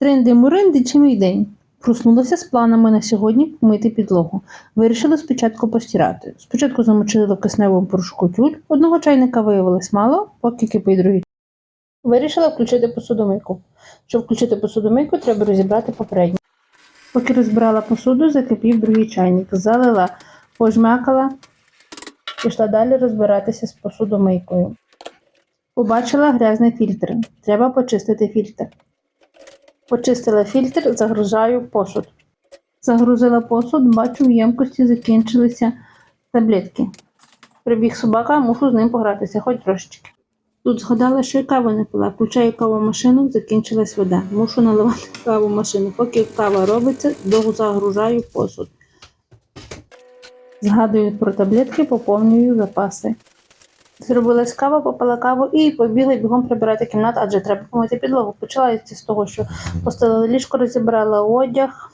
Тринди-муринди чи мій день. Проснулася з планами на сьогодні помити підлогу. Вирішили спочатку постирати. Спочатку замочили в кисневому порошку тюль. Одного чайника виявилось мало, поки кипить другий. Вирішила включити посудомийку. Щоб включити посудомийку, треба розібрати попередню. Поки розбирала посуду, закипів другий чайник. Залила, пожмякала, пішла далі розбиратися з посудомийкою. Побачила грязний фільтр. Треба почистити фільтр. Почистила фільтр, загружаю посуд. Загрузила посуд, бачу, в ємкості закінчилися таблетки. Прибіг собака, мушу з ним погратися, хоч трошечки. Тут згадала, що й каву не пила. Включаю кавомашину, закінчилась вода. Мушу наливати каву машину. Поки кава робиться, довго загружаю посуд. Згадую про таблетки, поповнюю запаси. Зробилась кава, попила каву і побігла бігом прибирати кімнату, адже треба помити підлогу. Почалася з того, що постелила ліжко, розібрала одяг.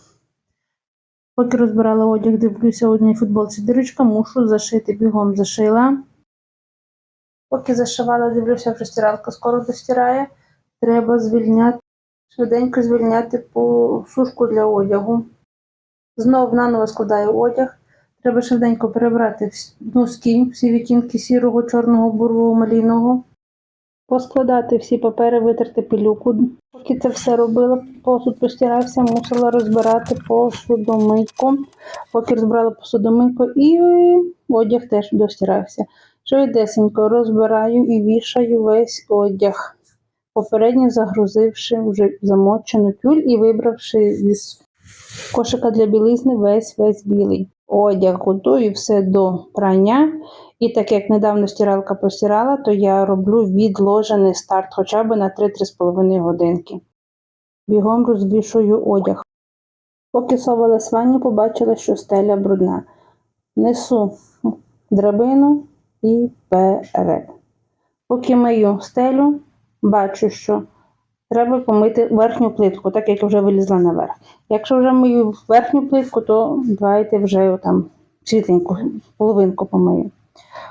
Поки розбирала одяг, дивлюся одній футболці дирочка, мушу зашити бігом зашила. Поки зашивала, дивлюся, вже стиралка скоро достирає. Треба звільняти, швиденько звільняти по сушку для одягу. Знов наново складаю одяг. Треба швиденько перебрати вс- носки, всі відтінки сірого, чорного, бурого, маліного. Поскладати всі папери, витерти пилюку. Поки це все робила, посуд постирався, мусила розбирати посудомийку. Поки розбирала посудомийку і одяг теж достирався. Швидесенько розбираю і вішаю весь одяг, попередньо загрузивши вже замочену тюль і вибравши з кошика для білизни весь весь білий. Одяг готую все до прання. І так як недавно стиралка постирала, то я роблю відложений старт хоча б на 3-3,5 годинки. Бігом розвішую одяг. Поки совалась ванні, побачила, що стеля брудна. Несу драбину і вперед. Поки мию стелю, бачу, що треба помити верхню плитку, так як вже вилізла наверх. Якщо вже мию верхню плитку, то давайте вже там світленьку, половинку помию.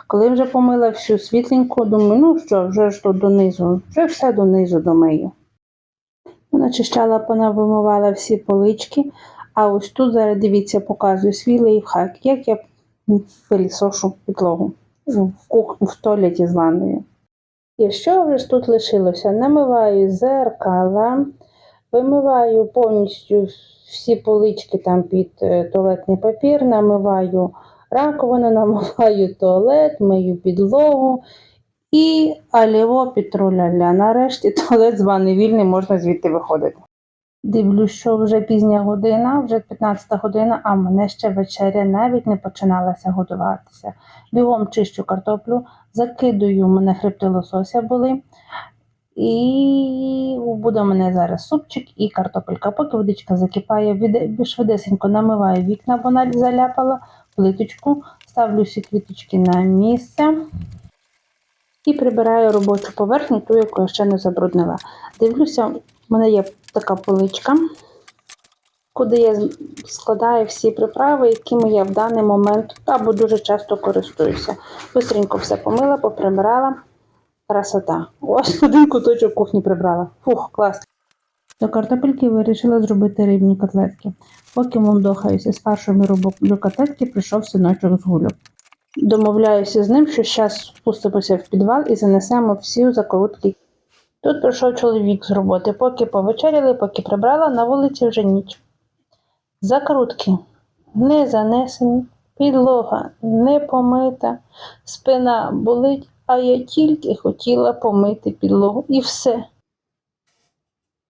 Коли вже помила всю світленьку, думаю, ну що, вже ж тут донизу, вже все донизу домию. Начищала, понавимивала всі полички, а ось тут зараз дивіться, показую свій лайфхак, як я пилісошу підлогу в в туалеті з ванною. І що ж тут лишилося? Намиваю зеркала, вимиваю повністю всі полички там під е, туалетний папір, намиваю раковину, намиваю туалет, мию підлогу і аліво пітруляля. Нарешті туалет з ванни вільний, можна звідти виходити. Дивлюсь, що вже пізня година, вже 15 година, а мене ще вечеря навіть не починалася готуватися. Бігом чищу картоплю, закидую, у мене хребти лосося були. І буде у мене зараз супчик і картопелька. Поки водичка закипає, швидесенько намиваю вікна, бо навіть заляпала, плиточку, ставлю всі квіточки на місце і прибираю робочу поверхню, ту, яку я ще не забруднила. Дивлюся, в мене є така поличка, куди я складаю всі приправи, якими я в даний момент або дуже часто користуюся. Бистренько все помила, поприбирала. Красота. Ось один куточок кухні прибрала. Фух, клас. До картопельки вирішила зробити рибні котлетки. Поки мундохаюся з фаршем і роблю котлетки, прийшов синочок з гулю. Домовляюся з ним, що зараз спустимося в підвал і занесемо всі закрутки. Тут прийшов чоловік з роботи, поки повечеряли, поки прибрала, на вулиці вже ніч. Закрутки не занесені, підлога не помита, спина болить, а я тільки хотіла помити підлогу. І все.